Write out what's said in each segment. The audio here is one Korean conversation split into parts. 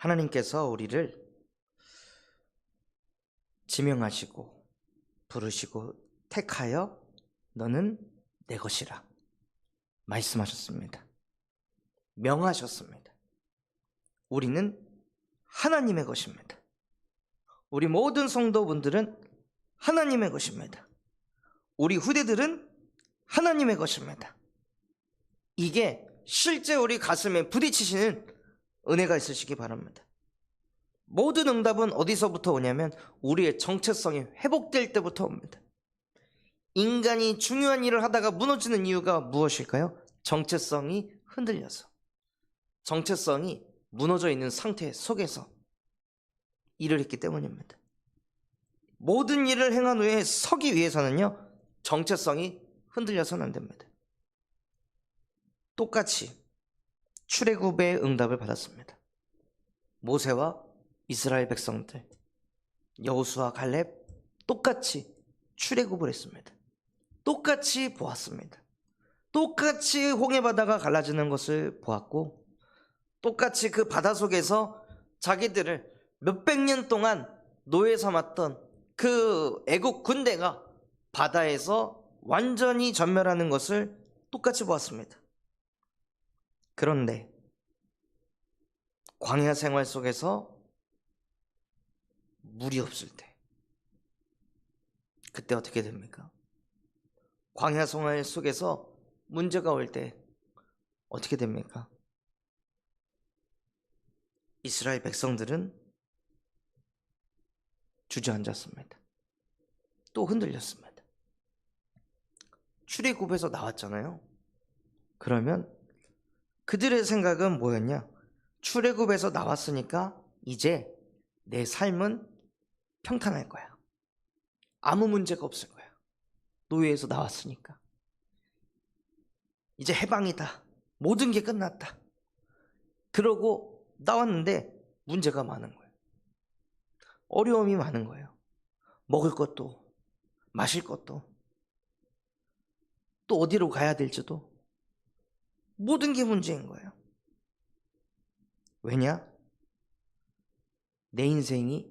하나님께서 우리를 지명하시고 부르시고 택하여 너는 내 것이라 말씀하셨습니다. 명하셨습니다. 우리는 하나님의 것입니다. 우리 모든 성도분들은 하나님의 것입니다. 우리 후대들은 하나님의 것입니다. 이게 실제 우리 가슴에 부딪히시는 은혜가 있으시기 바랍니다. 모든 응답은 어디서부터 오냐면 우리의 정체성이 회복될 때부터 옵니다. 인간이 중요한 일을 하다가 무너지는 이유가 무엇일까요? 정체성이 흔들려서. 정체성이 무너져 있는 상태 속에서 일을 했기 때문입니다. 모든 일을 행한 후에 서기 위해서는요, 정체성이 흔들려서는 안 됩니다. 똑같이 출애굽의 응답을 받았습니다. 모세와 이스라엘 백성들, 여호수아 갈렙 똑같이 출애굽을 했습니다. 똑같이 보았습니다. 똑같이 홍해 바다가 갈라지는 것을 보았고 똑같이 그 바다 속에서 자기들을 몇백 년 동안 노예 삼았던 그 애국 군대가 바다에서 완전히 전멸하는 것을 똑같이 보았습니다. 그런데 광야 생활 속에서 물이 없을 때 그때 어떻게 됩니까? 광야 생활 속에서 문제가 올 때 어떻게 됩니까? 이스라엘 백성들은 주저앉았습니다. 또 흔들렸습니다. 출애굽에서 나왔잖아요. 그러면 그들의 생각은 뭐였냐? 출애굽에서 나왔으니까 이제 내 삶은 평탄할 거야. 아무 문제가 없을 거야. 노예에서 나왔으니까. 이제 해방이다. 모든 게 끝났다. 그러고 나왔는데 문제가 많은 거예요. 어려움이 많은 거예요. 먹을 것도, 마실 것도, 또 어디로 가야 될지도 모든 게 문제인 거예요. 왜냐? 내 인생이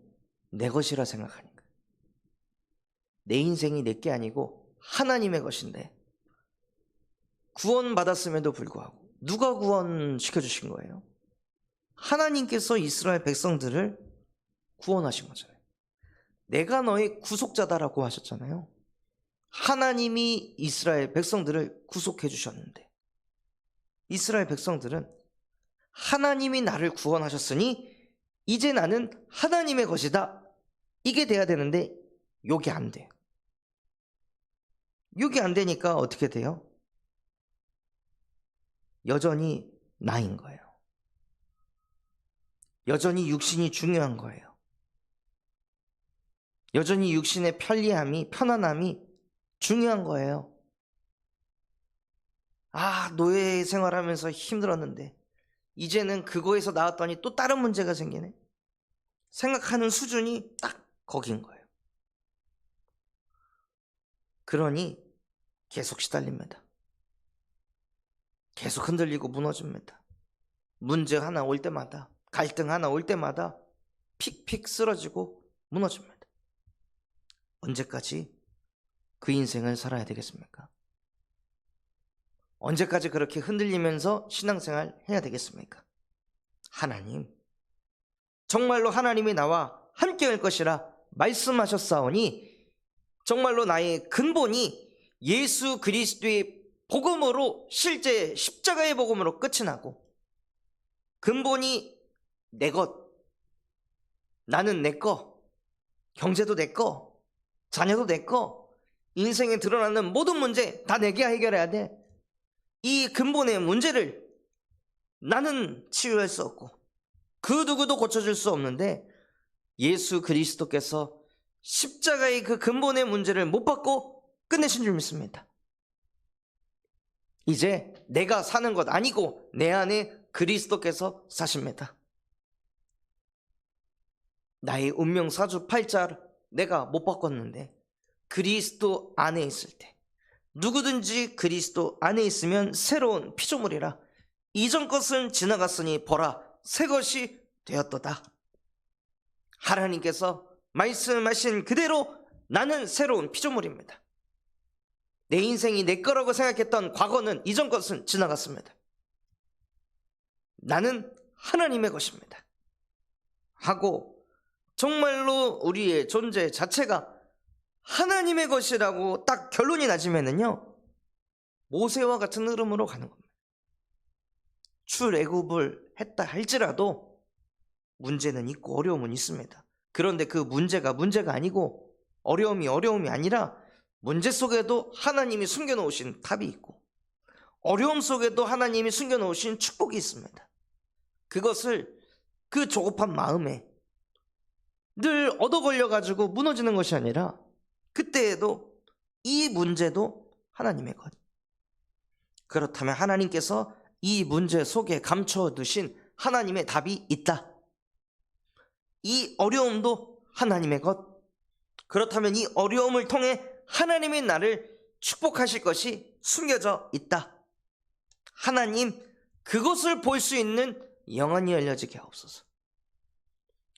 내 것이라 생각하니까. 내 인생이 내 게 아니고 하나님의 것인데 구원받았음에도 불구하고 누가 구원시켜 주신 거예요? 하나님께서 이스라엘 백성들을 구원하신 거잖아요. 내가 너의 구속자다라고 하셨잖아요. 하나님이 이스라엘 백성들을 구속해 주셨는데 이스라엘 백성들은 하나님이 나를 구원하셨으니 이제 나는 하나님의 것이다. 이게 돼야 되는데 요게 안 돼요. 요게 안 되니까 어떻게 돼요? 여전히 나인 거예요. 여전히 육신이 중요한 거예요. 여전히 육신의 편리함이, 편안함이 중요한 거예요. 아, 노예 생활하면서 힘들었는데, 이제는 그거에서 나왔더니 또 다른 문제가 생기네. 생각하는 수준이 딱 거긴 거예요. 그러니 계속 시달립니다. 계속 흔들리고 무너집니다. 문제 하나 올 때마다, 갈등 하나 올 때마다 픽픽 쓰러지고 무너집니다. 언제까지 그 인생을 살아야 되겠습니까? 언제까지 그렇게 흔들리면서 신앙생활 해야 되겠습니까? 하나님, 정말로 하나님이 나와 함께 할 것이라 말씀하셨사오니 정말로 나의 근본이 예수 그리스도의 복음으로 실제 십자가의 복음으로 끝이 나고 근본이 내 것, 나는 내 거, 경제도 내 거, 자녀도 내 거, 인생에 드러나는 모든 문제 다 내게 해결해야 돼. 이 근본의 문제를 나는 치유할 수 없고 그 누구도 고쳐줄 수 없는데 예수 그리스도께서 십자가의 그 근본의 문제를 못 받고 끝내신 줄 믿습니다. 이제 내가 사는 것 아니고 내 안에 그리스도께서 사십니다. 나의 운명 사주 팔자를 내가 못 바꿨는데 그리스도 안에 있을 때 누구든지 그리스도 안에 있으면 새로운 피조물이라 이전 것은 지나갔으니 보라 새 것이 되었도다. 하나님께서 말씀하신 그대로 나는 새로운 피조물입니다. 내 인생이 내 거라고 생각했던 과거는 이전 것은 지나갔습니다. 나는 하나님의 것입니다. 하고 정말로 우리의 존재 자체가 하나님의 것이라고 딱 결론이 나지면은요. 모세와 같은 흐름으로 가는 겁니다. 출애굽을 했다 할지라도 문제는 있고 어려움은 있습니다. 그런데 그 문제가 문제가 아니고 어려움이 어려움이 아니라 문제 속에도 하나님이 숨겨놓으신 답이 있고 어려움 속에도 하나님이 숨겨놓으신 축복이 있습니다. 그것을 그 조급한 마음에 늘 얻어 걸려가지고 무너지는 것이 아니라 그때에도 이 문제도 하나님의 것. 그렇다면 하나님께서 이 문제 속에 감춰 두신 하나님의 답이 있다. 이 어려움도 하나님의 것. 그렇다면 이 어려움을 통해 하나님이 나를 축복하실 것이 숨겨져 있다. 하나님, 그것을 볼 수 있는 영안이 열려지게 하옵소서.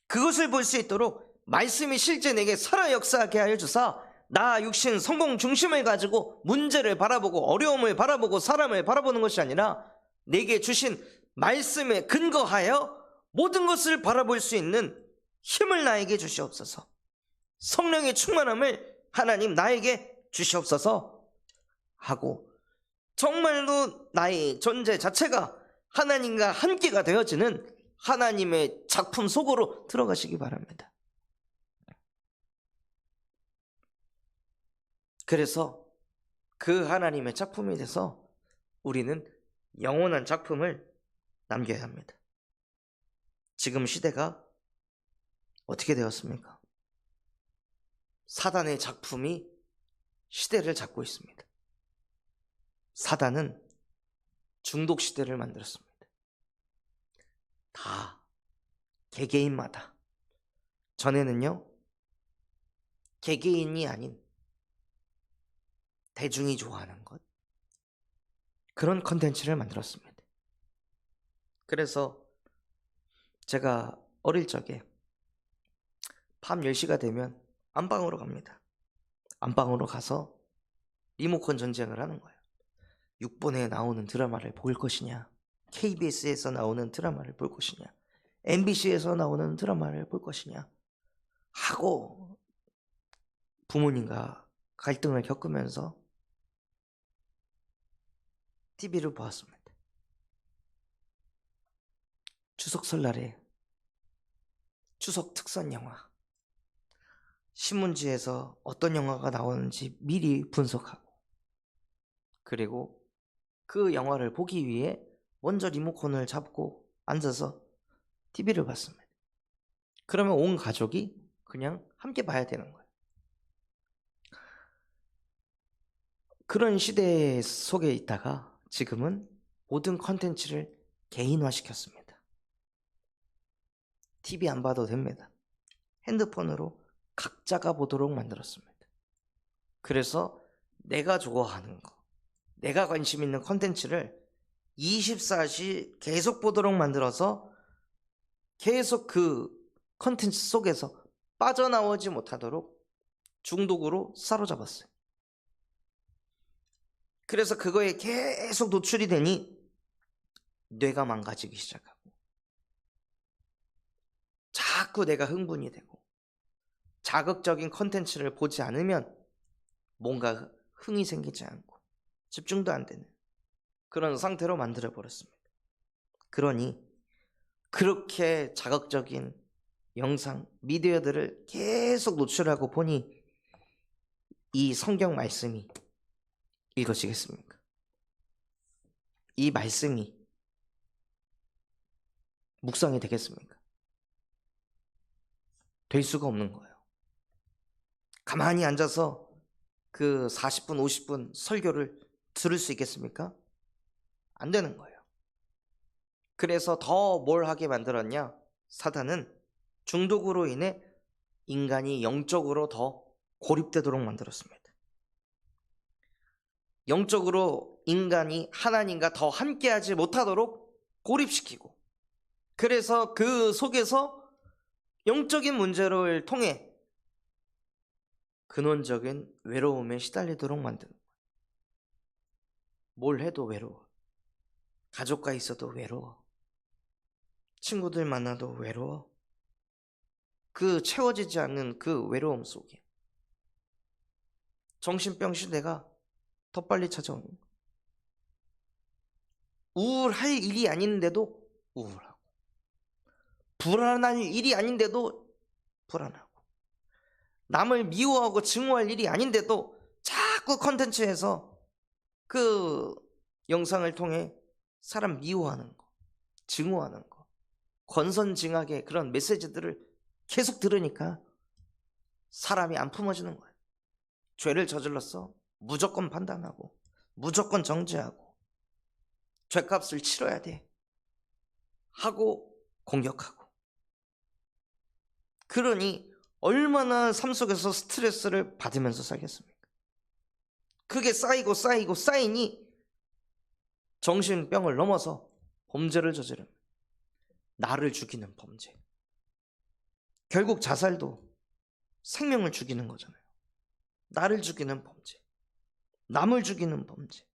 그것을 볼 수 있도록 말씀이 실제 내게 살아 역사하게 하여 주사 나 육신 성공 중심을 가지고 문제를 바라보고 어려움을 바라보고 사람을 바라보는 것이 아니라 내게 주신 말씀에 근거하여 모든 것을 바라볼 수 있는 힘을 나에게 주시옵소서. 성령의 충만함을 하나님 나에게 주시옵소서 하고 정말로 나의 존재 자체가 하나님과 함께가 되어지는 하나님의 작품 속으로 들어가시기 바랍니다. 그래서 그 하나님의 작품이 돼서 우리는 영원한 작품을 남겨야 합니다. 지금 시대가 어떻게 되었습니까? 사단의 작품이 시대를 잡고 있습니다. 사단은 중독 시대를 만들었습니다. 다 개개인마다 전에는요 개개인이 아닌 대중이 좋아하는 것 그런 컨텐츠를 만들었습니다. 그래서 제가 어릴 적에 밤 10시가 되면 안방으로 갑니다. 안방으로 가서 리모컨 전쟁을 하는 거예요. 6번에 나오는 드라마를 볼 것이냐, KBS에서 나오는 드라마를 볼 것이냐, MBC에서 나오는 드라마를 볼 것이냐 하고 부모님과 갈등을 겪으면서 TV를 보았습니다. 추석 설날에 추석 특선 영화 신문지에서 어떤 영화가 나오는지 미리 분석하고 그리고 그 영화를 보기 위해 먼저 리모컨을 잡고 앉아서 TV를 봤습니다. 그러면 온 가족이 그냥 함께 봐야 되는 거예요. 그런 시대 속에 있다가 지금은 모든 컨텐츠를 개인화시켰습니다. TV 안 봐도 됩니다. 핸드폰으로 각자가 보도록 만들었습니다. 그래서 내가 좋아하는 거, 내가 관심 있는 컨텐츠를 24시 계속 보도록 만들어서 계속 그 컨텐츠 속에서 빠져나오지 못하도록 중독으로 사로잡았어요. 그래서 그거에 계속 노출이 되니 뇌가 망가지기 시작하고 자꾸 내가 흥분이 되고 자극적인 컨텐츠를 보지 않으면 뭔가 흥이 생기지 않고 집중도 안 되는 그런 상태로 만들어 버렸습니다. 그러니 그렇게 자극적인 영상, 미디어들을 계속 노출하고 보니 이 성경 말씀이 읽어지겠습니까? 이 말씀이 묵상이 되겠습니까? 될 수가 없는 거예요. 가만히 앉아서 그 40분, 50분 설교를 들을 수 있겠습니까? 안 되는 거예요. 그래서 더 뭘 하게 만들었냐? 사단은 중독으로 인해 인간이 영적으로 더 고립되도록 만들었습니다. 영적으로 인간이 하나님과 더 함께하지 못하도록 고립시키고 그래서 그 속에서 영적인 문제를 통해 근원적인 외로움에 시달리도록 만드는 거예요. 뭘 해도 외로워. 가족과 있어도 외로워. 친구들 만나도 외로워. 그 채워지지 않는 그 외로움 속에 정신병 시대가 더 빨리 찾아오는 거예요. 우울할 일이 아닌데도 우울하고 불안할 일이 아닌데도 불안하고 남을 미워하고 증오할 일이 아닌데도 자꾸 컨텐츠에서 그 영상을 통해 사람 미워하는 거, 증오하는 거, 권선징악의 그런 메시지들을 계속 들으니까 사람이 안 품어지는 거예요. 죄를 저질렀어. 무조건 판단하고, 무조건 정죄하고, 죄값을 치러야 돼. 하고 공격하고. 그러니 얼마나 삶 속에서 스트레스를 받으면서 살겠습니까? 그게 쌓이고 쌓이고 쌓이니 정신병을 넘어서 범죄를 저지른 나를 죽이는 범죄. 결국 자살도 생명을 죽이는 거잖아요. 나를 죽이는 범죄. 남을 죽이는 범죄.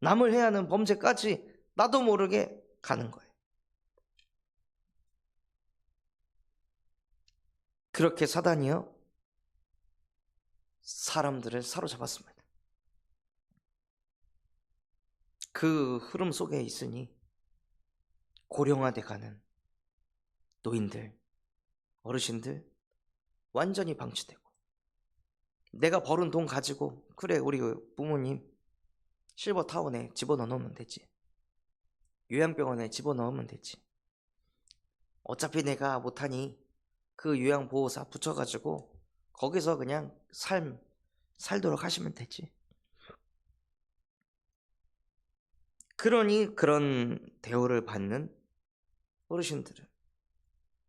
남을 해야 하는 범죄까지 나도 모르게 가는 거예요. 그렇게 사단이요. 사람들을 사로잡았습니다. 그 흐름 속에 있으니 고령화돼 가는 노인들, 어르신들 완전히 방치되고 내가 벌은 돈 가지고 그래 우리 그 부모님 실버타운에 집어넣어 놓으면 되지. 요양병원에 집어넣으면 되지. 어차피 내가 못하니 그 요양보호사 붙여가지고 거기서 그냥 삶 살도록 하시면 되지. 그러니 그런 대우를 받는 어르신들은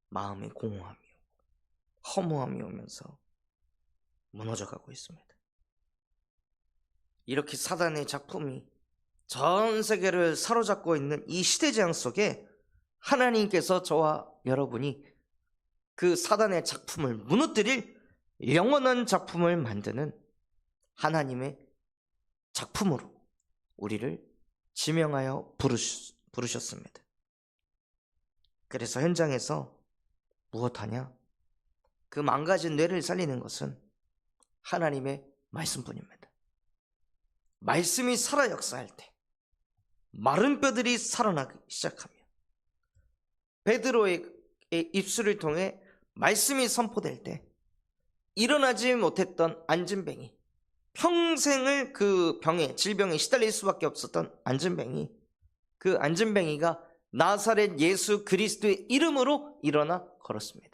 마음에 공허함이 오고 허무함이 오면서 무너져가고 있습니다. 이렇게 사단의 작품이 전 세계를 사로잡고 있는 이 시대재앙 속에 하나님께서 저와 여러분이 그 사단의 작품을 무너뜨릴 영원한 작품을 만드는 하나님의 작품으로 우리를 지명하여 부르셨, 부르셨습니다. 그래서 현장에서 무엇하냐? 그 망가진 뇌를 살리는 것은 하나님의 말씀뿐입니다. 말씀이 살아 역사할 때 마른 뼈들이 살아나기 시작하며 베드로의 입술을 통해 말씀이 선포될 때 일어나지 못했던 안진뱅이 평생을 그 병에 질병에 시달릴 수밖에 없었던 안진뱅이 그 안진뱅이가 나사렛 예수 그리스도의 이름으로 일어나 걸었습니다.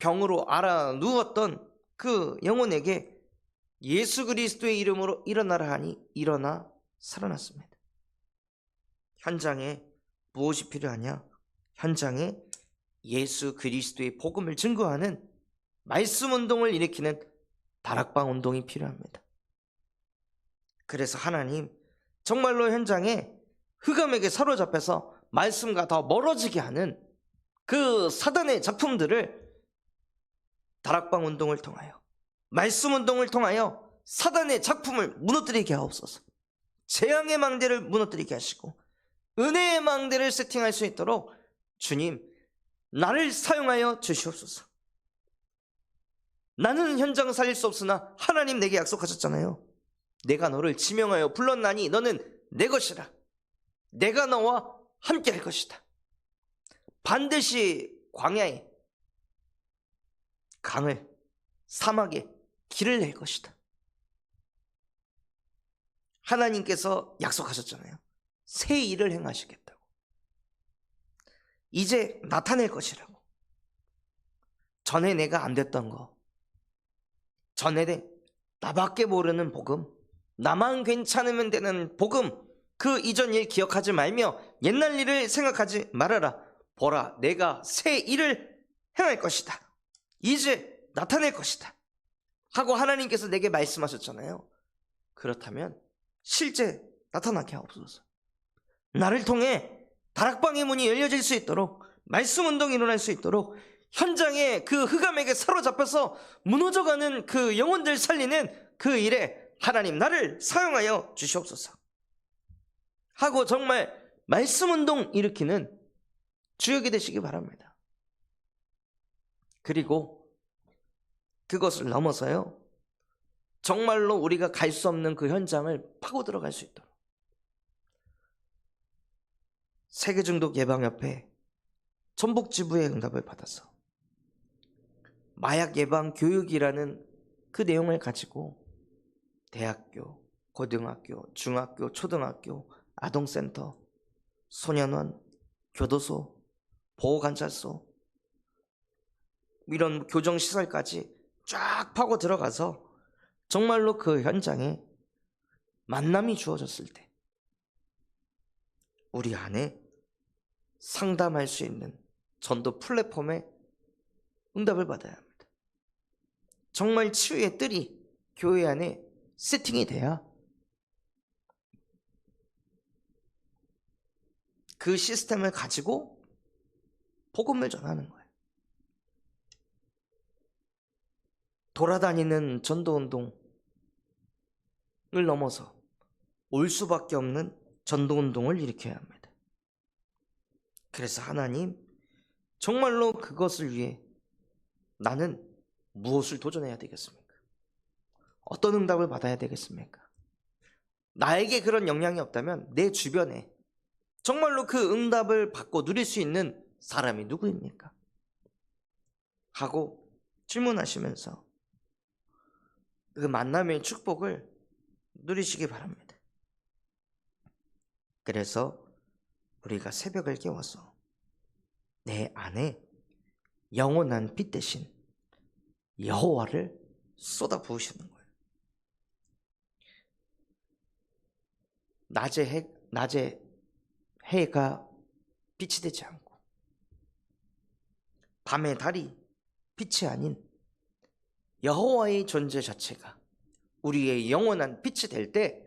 병으로 알아 누웠던 그 영혼에게 예수 그리스도의 이름으로 일어나라 하니 일어나 살아났습니다. 현장에 무엇이 필요하냐? 현장에 예수 그리스도의 복음을 증거하는 말씀 운동을 일으키는 다락방 운동이 필요합니다. 그래서 하나님 정말로 현장에 흑암에게 사로잡혀서 말씀과 더 멀어지게 하는 그 사단의 작품들을 다락방 운동을 통하여 말씀 운동을 통하여 사단의 작품을 무너뜨리게 하옵소서. 재앙의 망대를 무너뜨리게 하시고 은혜의 망대를 세팅할 수 있도록 주님 나를 사용하여 주시옵소서. 나는 현장 살릴 수 없으나 하나님 내게 약속하셨잖아요. 내가 너를 지명하여 불렀나니 너는 내 것이라. 내가 너와 함께 할 것이다. 반드시 광야에 강을 사막에 길을 낼 것이다. 하나님께서 약속하셨잖아요. 새 일을 행하시겠다고. 이제 나타낼 것이라고. 전에 내가 안 됐던 거. 전에 나밖에 모르는 복음. 나만 괜찮으면 되는 복음. 그 이전 일 기억하지 말며 옛날 일을 생각하지 말아라. 보라, 내가 새 일을 행할 것이다. 이제 나타낼 것이다. 하고 하나님께서 내게 말씀하셨잖아요. 그렇다면 실제 나타나게 하옵소서. 나를 통해 다락방의 문이 열려질 수 있도록 말씀 운동이 일어날 수 있도록 현장에 그 흑암에게 사로잡혀서 무너져가는 그 영혼들 살리는 그 일에 하나님 나를 사용하여 주시옵소서. 하고 정말 말씀 운동 일으키는 주역이 되시기 바랍니다. 그리고 그것을 넘어서요. 정말로 우리가 갈 수 없는 그 현장을 파고 들어갈 수 있도록. 세계중독 예방협회 전북지부의 응답을 받아서 마약 예방 교육이라는 그 내용을 가지고 대학교, 고등학교, 중학교, 초등학교, 아동센터, 소년원, 교도소, 보호관찰소 이런 교정 시설까지 쫙 파고 들어가서 정말로 그 현장에 만남이 주어졌을 때 우리 안에 상담할 수 있는 전도 플랫폼에 응답을 받아야 합니다. 정말 치유의 뜰이 교회 안에 세팅이 돼야 그 시스템을 가지고 복음을 전하는 거예요. 돌아다니는 전도 운동을 넘어서 올 수밖에 없는 전도 운동을 일으켜야 합니다. 그래서 하나님 정말로 그것을 위해 나는 무엇을 도전해야 되겠습니까? 어떤 응답을 받아야 되겠습니까? 나에게 그런 역량이 없다면 내 주변에 정말로 그 응답을 받고 누릴 수 있는 사람이 누구입니까? 하고 질문하시면서 그 만남의 축복을 누리시기 바랍니다. 그래서 우리가 새벽을 깨워서 내 안에 영원한 빛 대신 여호와를 쏟아 부으시는 거예요. 낮에 해, 낮에 해가 빛이 되지 않고 밤의 달이 빛이 아닌 여호와의 존재 자체가 우리의 영원한 빛이 될 때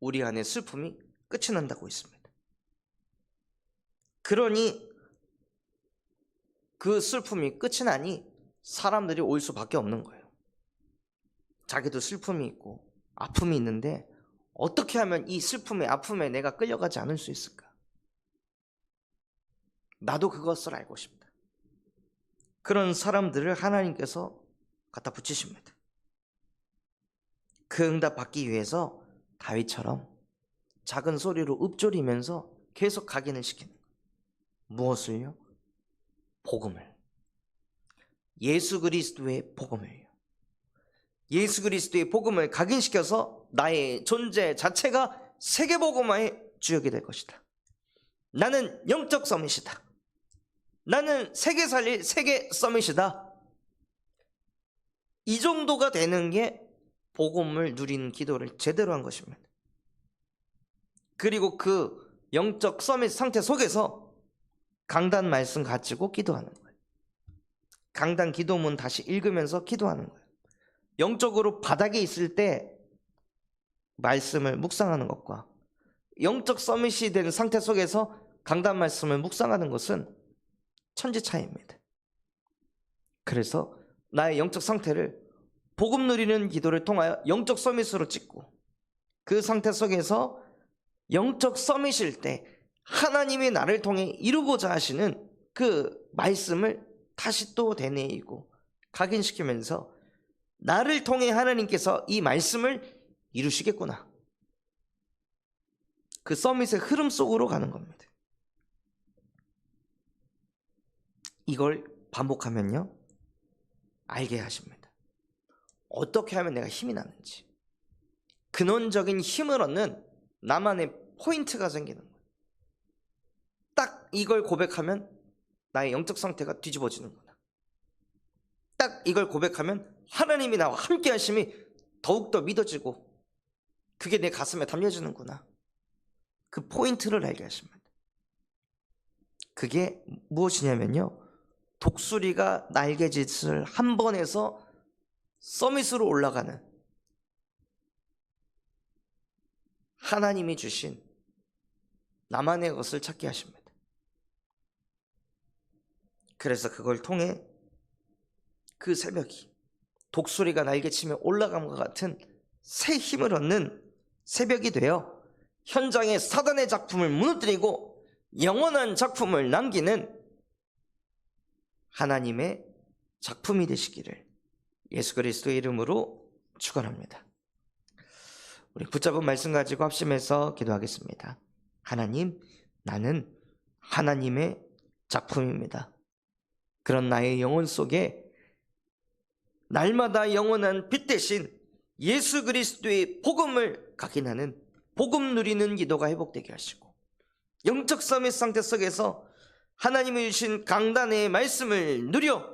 우리 안에 슬픔이 끝이 난다고 했습니다. 그러니 그 슬픔이 끝이 나니 사람들이 올 수밖에 없는 거예요. 자기도 슬픔이 있고 아픔이 있는데 어떻게 하면 이 슬픔에 아픔에 내가 끌려가지 않을 수 있을까? 나도 그것을 알고 싶다. 그런 사람들을 하나님께서 갖다 붙이십니다. 그 응답 받기 위해서 다윗처럼 작은 소리로 읊조리면서 계속 각인을 시키는. 무엇을요? 복음을. 예수 그리스도의 복음을요. 예수 그리스도의 복음을 각인시켜서 나의 존재 자체가 세계 복음화의 주역이 될 것이다. 나는 영적 서밋이다. 나는 세계 살릴 세계 서밋이다. 이 정도가 되는 게 복음을 누리는 기도를 제대로 한 것입니다. 그리고 그 영적 서밋 상태 속에서 강단 말씀 가지고 기도하는 거예요. 강단 기도문 다시 읽으면서 기도하는 거예요. 영적으로 바닥에 있을 때 말씀을 묵상하는 것과 영적 서밋이 된 상태 속에서 강단 말씀을 묵상하는 것은 천지 차이입니다. 그래서 나의 영적 상태를 복음 누리는 기도를 통하여 영적 서밋으로 찍고 그 상태 속에서 영적 서밋일 때 하나님이 나를 통해 이루고자 하시는 그 말씀을 다시 또 되뇌이고 각인시키면서 나를 통해 하나님께서 이 말씀을 이루시겠구나. 그 서밋의 흐름 속으로 가는 겁니다. 이걸 반복하면요. 알게 하십니다. 어떻게 하면 내가 힘이 나는지. 근원적인 힘을 얻는 나만의 포인트가 생기는 거예요. 딱 이걸 고백하면 나의 영적 상태가 뒤집어지는구나. 딱 이걸 고백하면 하나님이 나와 함께 하심이 더욱더 믿어지고 그게 내 가슴에 담겨지는구나. 그 포인트를 알게 하십니다. 그게 무엇이냐면요. 독수리가 날개짓을 한번 해서 서밋으로 올라가는 하나님이 주신 나만의 것을 찾게 하십니다. 그래서 그걸 통해 그 새벽이 독수리가 날개치며 올라감과 같은 새 힘을 얻는 새벽이 되어 현장의 사단의 작품을 무너뜨리고 영원한 작품을 남기는 하나님의 작품이 되시기를 예수 그리스도의 이름으로 축원합니다. 우리 붙잡은 말씀 가지고 합심해서 기도하겠습니다. 하나님, 나는 하나님의 작품입니다. 그런 나의 영혼 속에 날마다 영원한 빛 대신 예수 그리스도의 복음을 각인하는 복음 누리는 기도가 회복되게 하시고 영적 삶의 상태 속에서 하나님이 주신 강단의 말씀을 누려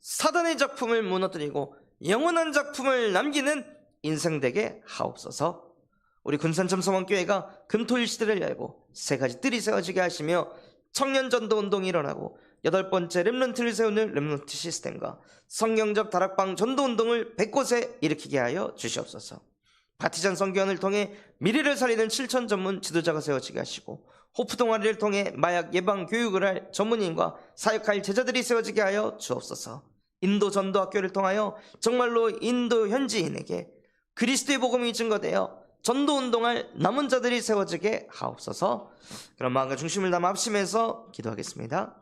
사단의 작품을 무너뜨리고 영원한 작품을 남기는 인생 되게 하옵소서. 우리 군산점성원교회가 금토일 시대를 열고 세 가지 뜰이 세워지게 하시며 청년 전도 운동이 일어나고 여덟 번째 렘넌트를 세우는 렘넌트 시스템과 성경적 다락방 전도 운동을 100곳에 일으키게 하여 주시옵소서. 바티잔 성교원을 통해 미래를 살리는 7천 전문 지도자가 세워지게 하시고 호프 동아리를 통해 마약 예방 교육을 할 전문인과 사역할 제자들이 세워지게 하여 주옵소서. 인도 전도 학교를 통하여 정말로 인도 현지인에게 그리스도의 복음이 증거되어 전도 운동할 남은 자들이 세워지게 하옵소서. 그런 마음과 중심을 담아 합심해서 기도하겠습니다.